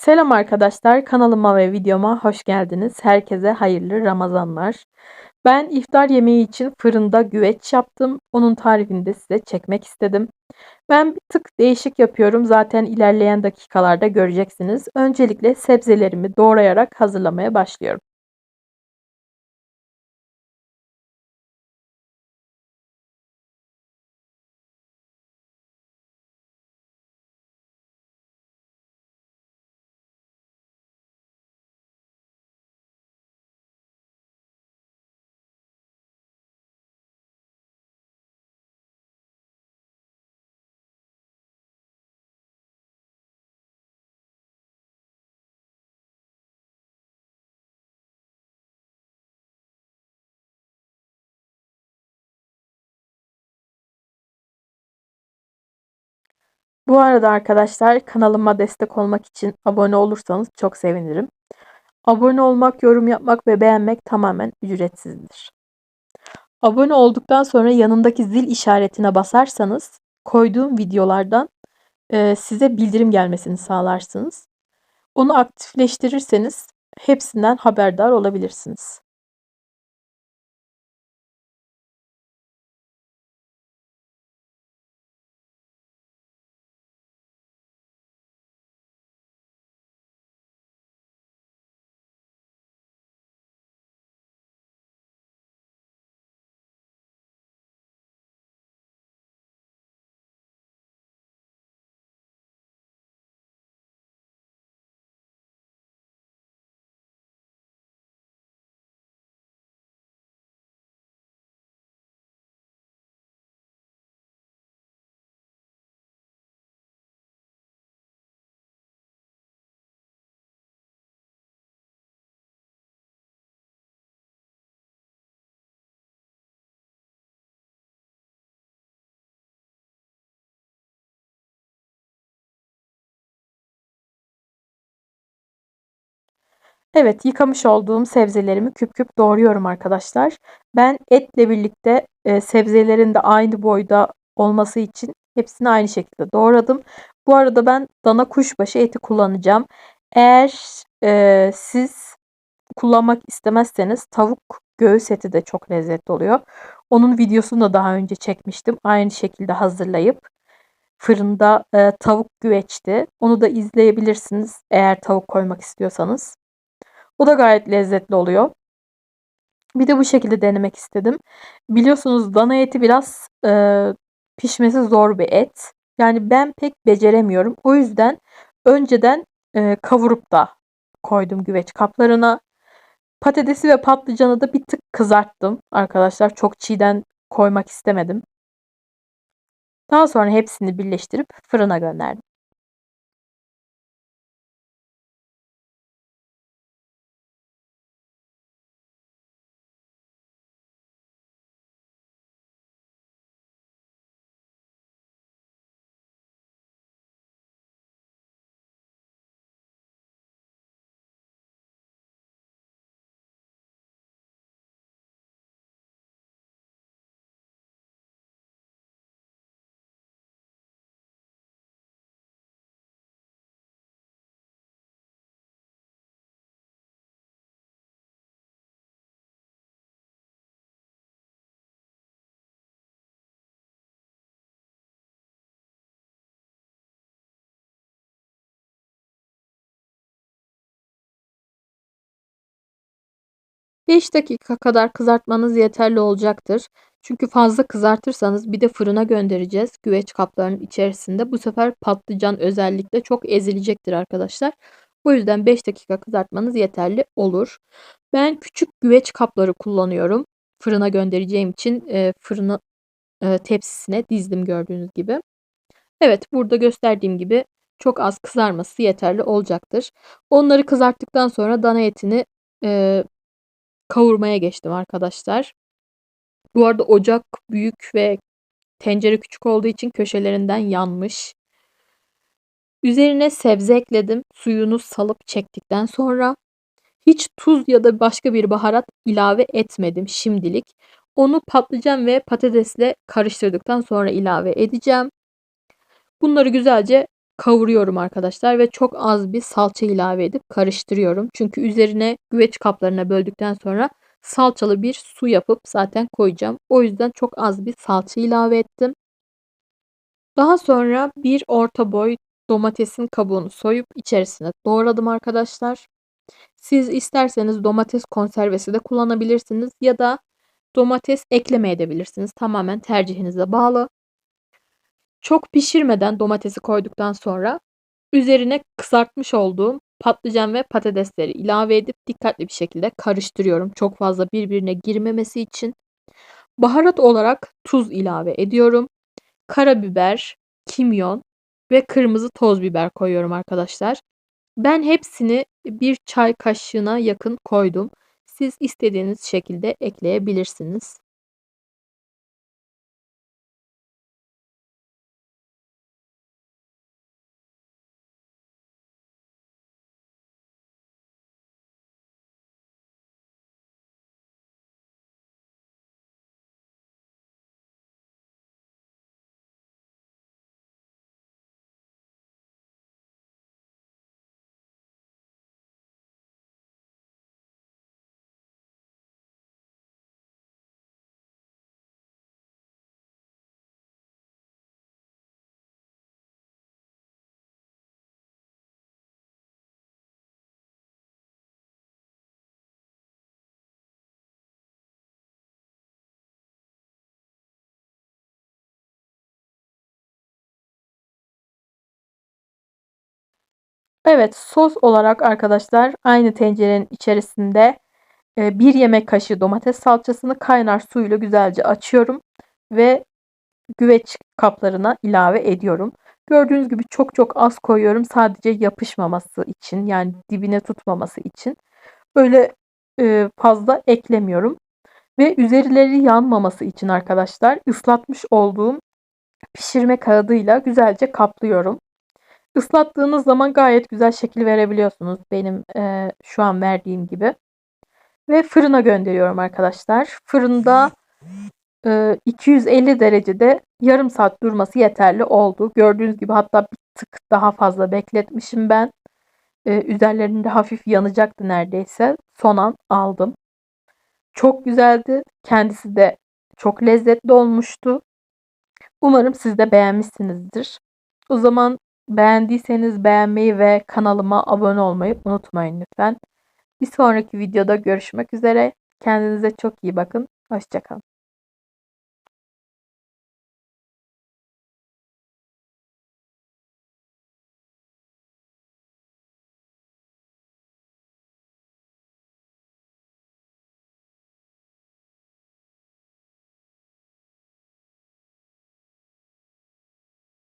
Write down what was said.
Selam arkadaşlar, kanalıma ve videoma hoş geldiniz. Herkese hayırlı Ramazanlar. Ben iftar yemeği için fırında güveç yaptım. Onun tarifini de size çekmek istedim. Ben bir tık değişik yapıyorum. Zaten ilerleyen dakikalarda göreceksiniz. Öncelikle sebzelerimi doğrayarak hazırlamaya başlıyorum. Bu arada arkadaşlar kanalıma destek olmak için abone olursanız çok sevinirim. Abone olmak, yorum yapmak ve beğenmek tamamen ücretsizdir. Abone olduktan sonra yanındaki zil işaretine basarsanız koyduğum videolardan e, size bildirim gelmesini sağlarsınız. Onu aktifleştirirseniz hepsinden haberdar olabilirsiniz. Evet yıkamış olduğum sebzelerimi küp küp doğruyorum arkadaşlar. Ben etle birlikte e, sebzelerin de aynı boyda olması için hepsini aynı şekilde doğradım. Bu arada ben dana kuşbaşı eti kullanacağım. Eğer e, siz kullanmak istemezseniz tavuk göğüs eti de çok lezzetli oluyor. Onun videosunu da daha önce çekmiştim. Aynı şekilde hazırlayıp fırında e, tavuk güveçti. Onu da izleyebilirsiniz eğer tavuk koymak istiyorsanız. Bu da gayet lezzetli oluyor. Bir de bu şekilde denemek istedim. Biliyorsunuz dana eti biraz e, pişmesi zor bir et. Yani ben pek beceremiyorum. O yüzden önceden e, kavurup da koydum güveç kaplarına. Patatesi ve patlıcanı da bir tık kızarttım arkadaşlar. Çok çiğden koymak istemedim. Daha sonra hepsini birleştirip fırına gönderdim. Beş dakika kadar kızartmanız yeterli olacaktır. Çünkü fazla kızartırsanız bir de fırına göndereceğiz güveç kaplarının içerisinde. Bu sefer patlıcan özellikle çok ezilecektir arkadaşlar. Bu yüzden 5 dakika kızartmanız yeterli olur. Ben küçük güveç kapları kullanıyorum. Fırına göndereceğim için e, fırını e, tepsisine dizdim gördüğünüz gibi. Evet burada gösterdiğim gibi çok az kızarması yeterli olacaktır. Onları kızarttıktan sonra dana etini e, kavurmaya geçtim arkadaşlar. Bu arada ocak büyük ve tencere küçük olduğu için köşelerinden yanmış. Üzerine sebze ekledim. Suyunu salıp çektikten sonra hiç tuz ya da başka bir baharat ilave etmedim şimdilik. Onu patlıcan ve patatesle karıştırdıktan sonra ilave edeceğim. Bunları güzelce kavuruyorum arkadaşlar ve çok az bir salça ilave edip karıştırıyorum. Çünkü üzerine güveç kaplarına böldükten sonra salçalı bir su yapıp zaten koyacağım. O yüzden çok az bir salça ilave ettim. Daha sonra bir orta boy domatesin kabuğunu soyup içerisine doğradım arkadaşlar. Siz isterseniz domates konservesi de kullanabilirsiniz ya da domates ekleme edebilirsiniz. Tamamen tercihinize bağlı. Çok pişirmeden domatesi koyduktan sonra üzerine kızartmış olduğum patlıcan ve patatesleri ilave edip dikkatli bir şekilde karıştırıyorum. Çok fazla birbirine girmemesi için. Baharat olarak tuz ilave ediyorum. Karabiber, kimyon ve kırmızı toz biber koyuyorum arkadaşlar. Ben hepsini bir çay kaşığına yakın koydum. Siz istediğiniz şekilde ekleyebilirsiniz. Evet sos olarak arkadaşlar aynı tencerenin içerisinde e, bir yemek kaşığı domates salçasını kaynar suyla güzelce açıyorum ve güveç kaplarına ilave ediyorum. Gördüğünüz gibi çok çok az koyuyorum sadece yapışmaması için yani dibine tutmaması için. Böyle e, fazla eklemiyorum. Ve üzerleri yanmaması için arkadaşlar ıslatmış olduğum pişirme kağıdıyla güzelce kaplıyorum. Islattığınız zaman gayet güzel şekil verebiliyorsunuz. Benim e, şu an verdiğim gibi. Ve fırına gönderiyorum arkadaşlar. Fırında e, 250 derecede yarım saat durması yeterli oldu. Gördüğünüz gibi hatta bir tık daha fazla bekletmişim ben. E, üzerlerinde hafif yanacaktı neredeyse. Son an aldım. Çok güzeldi. Kendisi de çok lezzetli olmuştu. Umarım siz de beğenmişsinizdir. O zaman Beğendiyseniz beğenmeyi ve kanalıma abone olmayı unutmayın lütfen. Bir sonraki videoda görüşmek üzere. Kendinize çok iyi bakın. Hoşçakalın.